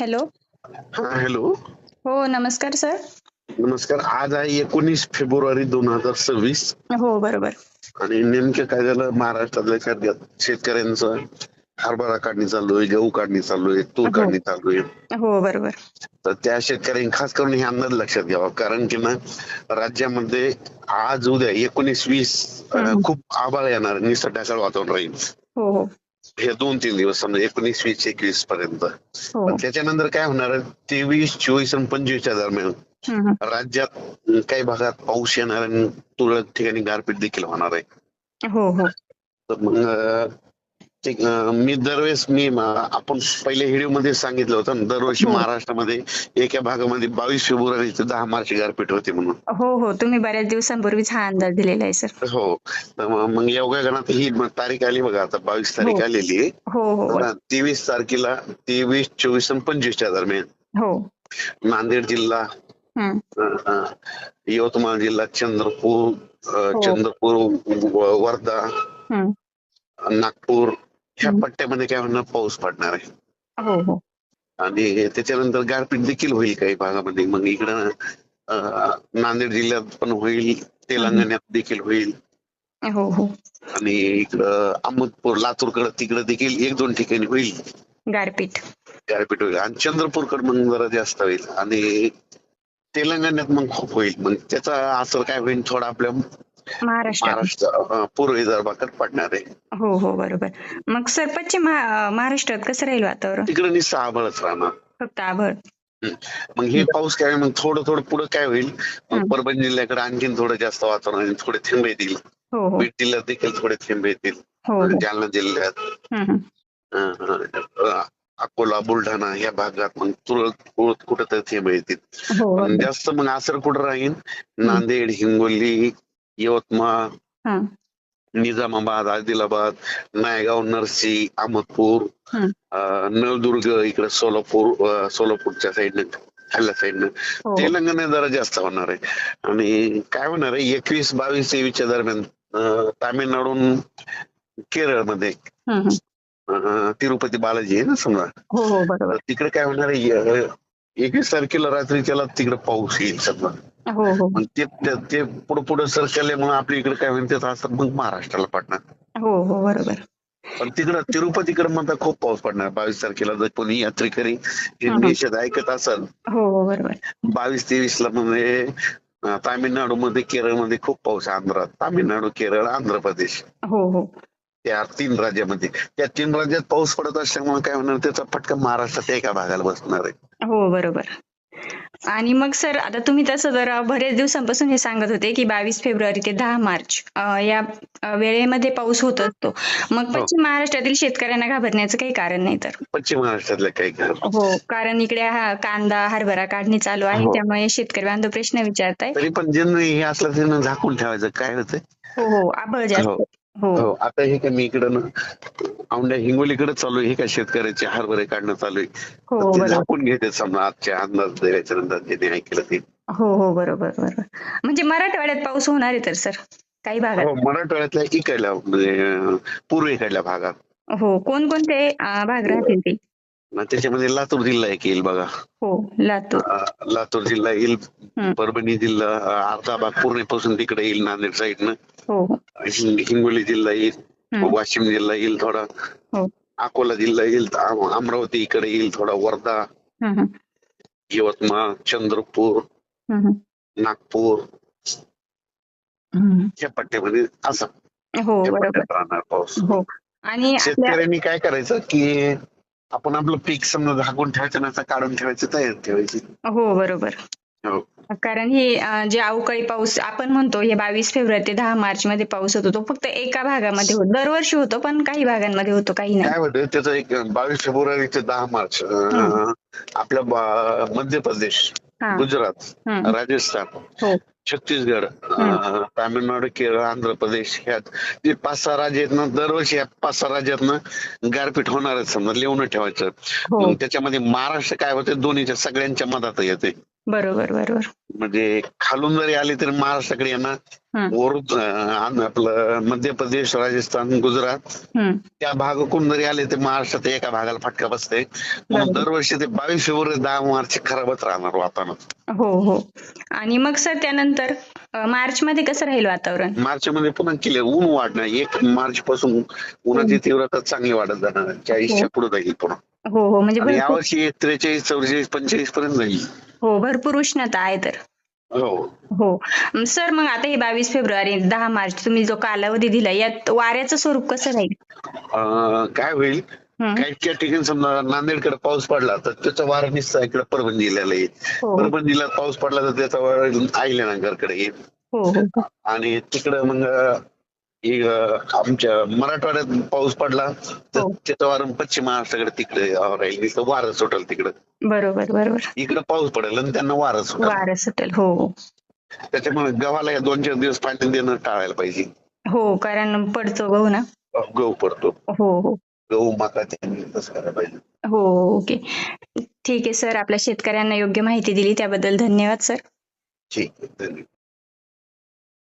Hello. हा hello. हो नमस्कार सर. नमस्कार. आज आहे एकोणीस फेब्रुवारी दोन हजार सव्वीस. हो बरोबर. आणि नेमकं काय झालं? महाराष्ट्रातल्या शेतक- शेतकऱ्यांचं हरभरा काढणी चालू आहे गहू काढणी चालू आहे तूर हो. काढणी चालू आहे. हो बरोबर. तर त्या शेतकऱ्यांनी खास करून हे अंदाज लक्षात घ्यावा. कारण की ना राज्यामध्ये आज उद्या एकोणीस वीस. खूप आभाळ येणार निसर्ग ढगाळ वातावरण राहील. हो हो. हे दोन तीन दिवस समजा एकोणीस वीस एकवीस पर्यंत. हो. पण त्याच्यानंतर काय होणार तेवीस चोवीस आणि पंचवीसच्या दरम्यान. राज्यात काही भागात पाऊस येणार आणि तुरळक ठिकाणी गारपीट देखील होणार आहे. हो हो. तर मग मी दरवेळेस मी आपण पहिले व्हिडिओमध्ये सांगितलं होतं दरवर्षी हो. महाराष्ट्रामध्ये एका भागामध्ये बावीस फेब्रुवारी ते दहा मार्च गारपीट होते म्हणून. हो हो. तुम्ही बऱ्याच दिवसांपूर्वीच हा अंदाज दिलेला आहे सर. हो. मग योगा गणात ही तारीख आली बघा आता बावीस तारीख हो. आलेली आहे. हो हो. तेवीस तारखेला तेवीस चोवीस आणि पंचवीसच्या दरम्यान. हो. नांदेड जिल्हा यवतमाळ जिल्हा चंद्रपूर हो. चंद्रपूर वर्धा. नागपूर ह्या. पट्ट्यामध्ये काय होणार पाऊस पडणार आहे. हो हो. आणि त्याच्यानंतर गारपीट देखील होईल काही भागामध्ये. मग इकडं नांदेड जिल्ह्यात पण होईल तेलंगणात देखील होईल. हो हो. आणि इकडं अहमदपूर लातूरकडे तिकडे देखील एक दोन ठिकाणी होईल. गारपीट. गारपीट होईल. आणि चंद्रपूरकडे मग जरा जास्त होईल. आणि तेलंगणात मग खूप होईल. मग त्याचा असर काय होईल थोडा आपल्या महाराष्ट्र. पूर्व विदर्भाकडे पडणार आहे. हो हो बरोबर. मग सर पश्चिम महा- महाराष्ट्रात कसं राहील वातावरण? तिकडे निस्सा आभाळच राहणार. फक्त आभळ? मग हे पाऊस काय मग थोडं थोडं पुढे काय होईल. परभणी जिल्ह्याकडे आणखीन थोडं जास्त वातावरण थोडे थेंब येतील. हो हो. बीड जिल्ह्यात देखील थोडे थेंब येतील. हो जालना जिल्ह्यात. अकोला बुलढाणा या भागात मग तुरळक कुठं थेंब येतील. जास्त मग असर कुठं राहील नांदेड हिंगोली यवतमाळ. निजामाबाद आदिलाबाद नायगाव नरसी अहमदपूर नळदुर्ग इकडे सोलापूर सोलापूरच्या साईडनं खाल्ल्या साईडनं. हो. तेलंगणा जरा जास्त होणार आहे. आणि काय होणार आहे एकवीस बावीस तेवीसच्या दरम्यान तामिळनाडून केरळमध्ये. तिरुपती बालाजी आहे ना समजा? हो हो तिकडे काय होणार आहे एकवीस तारखेला रात्री त्याला तिकडे पाऊस येईल समजा. हो हो. मग ते ते- पुढे पुढे सरकल्यामुळे आपल्या इकडे काय त्याचा असर मग महाराष्ट्राला पडणार. हो हो बरोबर. पण तिकडं तिरुपतीकडे म्हणता खूप पाऊस पडणार. बावीस तारखेला जर कोणी यात्रेकरी हे. देशात ऐकत असेल हो हो बरोबर. बावीस तेवीस ला म्हणजे अं, तामिळनाडूमध्ये केरळमध्ये खूप पाऊस आंध्रात. तामिळनाडू केरळ आंध्र प्रदेश. हो हो. त्या तीन राज्यामध्ये. त्या तीन राज्यात पाऊस पडत असल्यामुळे काय होणार त्याचा फटका महाराष्ट्रात एका भागाला बसणार आहे. हो बरोबर. आणि मग सर आता तुम्ही तसं जर बरेच दिवसांपासून हे सांगत होते की बावीस फेब्रुवारी ते दहा मार्च या वेळेमध्ये पाऊस होत असतो. मग हो. पश्चिम महाराष्ट्रातील शेतकऱ्यांना घाबरण्याचं काही कारण नाही तर? पश्चिम महाराष्ट्रातल्या काही हो कारण इकडे हा कांदा हरभरा काढणी चालू आहे हो. त्यामुळे शेतकरी बांधव प्रश्न विचारताय तरी पण हे असलं झाकून ठेवायचं. काय होतंय? हो हो आभळ जास्त. हो. हो आता हे काय मी इकडं औंढ्या हिंगोलीकडे चालू आहे हे काय शेतकऱ्याचे हरभरे काढणं चालू आहे. हो झाकून घेते समजा आजच्या अंदाज द्यायच्या नंतर ज्यांनी ऐकलं ते. हो हो बरोबर बरोबर. म्हणजे मराठवाड्यात पाऊस होणार आहे तर सर? काही भागात? मराठवाड्यातल्या इकडल्या म्हणजे अं, पूर्व इकडल्या भागात. हो कोणकोणते भाग राहतील ते? त्याच्यामध्ये लातूर जिल्हा एक येईल बघा. हो लातूर. लातूर जिल्हा येईल. परभणी जिल्हा अर्धा भाग पूर्णपासून तिकडे येईल नांदेड साईडनं. हिंगोली जिल्हा येईल. वाशिम जिल्हा येईल थोडा. हो. अकोला जिल्हा येईल अम- अमरावती इकडे येईल थोडा वर्धा. यवतमाळ चंद्रपूर. नागपूर. या पट्ट्यामध्ये असा हो राहणार पाऊस. हो. आणि शेतकऱ्यांनी काय करायचं की आपण आपलं पीक समजा झाकून ठेवायचं नसतं काढून ठेवायचं तयार ठेवायची. हो बरोबर. हो. कारण हे जे अवकाळी पाऊस आपण म्हणतो हे बावीस फेब्रुवारी ते दहा मार्च मध्ये पाऊस होतो तो फक्त एका भागामध्ये होतो. दरवर्षी होतो पण काही भागांमध्ये होतो काही नाही. काय होतं त्याचं एक बावीस फेब्रुवारी ते दहा मार्च आपल्या मध्य प्रदेश गुजरात. राजस्थान हो. छत्तीसगड तामिळनाडू केरळ आंध्र प्रदेश ह्यात जे पाच सहा राज्य आहेत ना दरवर्षी या पाच सहा राज्यातनं गारपीट होणारच. समजा लिहून ठेवायचं. हो. त्याच्यामध्ये महाराष्ट्र काय होते दोन्हीच्या सगळ्यांच्या मधात येते बरोबर बरोबर. म्हणजे खालून जरी आले तरी महाराष्ट्राकडे यांना. वरून आपलं मध्य प्रदेश राजस्थान गुजरात. त्या भागाकडून जरी आले तर महाराष्ट्रात एका भागाला फटका बसते म्हणून. दरवर्षी ते बावीस फेब्रुवारी दहा मार्च खराबच राहणार वातावरण. हो हो. आणि मग सर त्यानंतर मार्च मध्ये कसं राहील वातावरण? मार्च मध्ये पुन्हा केले ऊन वाढणार. एक मार्च पासून उन्हाची तीव्रता चांगली वाढत जाणार. चाळीसच्या पुढे जाईल पुन्हा. हो हो. म्हणजे आणि भरपूर यावर्षी त्रेचाळीस चौवेचाळीस पंचेचाळीस पर्यंत जाईल. हो भरपूर उष्णता आहे तर. हो. हो. सर मग आता हे बावीस फेब्रुवारी दहा मार्च तुम्ही जो कालावधी दिला यात वाऱ्याचं स्वरूप कसं राहील? अं, काय होईल. काही काही ठिकाणी समजा नांदेडकडे पाऊस पडला तर त्याचा वारा निसता इकडे परभणी जिल्ह्याला येईल. हो हो. परभणी जिल्ह्यात पाऊस पडला तर त्याचा वारा अहिल्यानगरकडे येईल. हो. आणि तिकडं मग आमच्या मराठवाड्यात पाऊस पडला तर हो. त्याचा वारा पश्चिम महाराष्ट्राकडे तिकडे राहील. नुसतं वारं सुटल तिकडं. बरोबर बरोबर. इकडे पाऊस पडेल आणि त्यांना वारं सुटेल. वारं सुटेल हो. त्याच्यामुळे गव्हाला या दोन चार दिवस पाणी देणं टाळायला पाहिजे. हो कारण पडतो गहू ना? गहू पडतो. हो हो. गहू मका तसं करायला पाहिजे. हो ओके. ठीक आहे सर. आपल्या शेतकऱ्यांना योग्य माहिती दिली त्याबद्दल धन्यवाद सर. ठीक आहे धन्यवाद.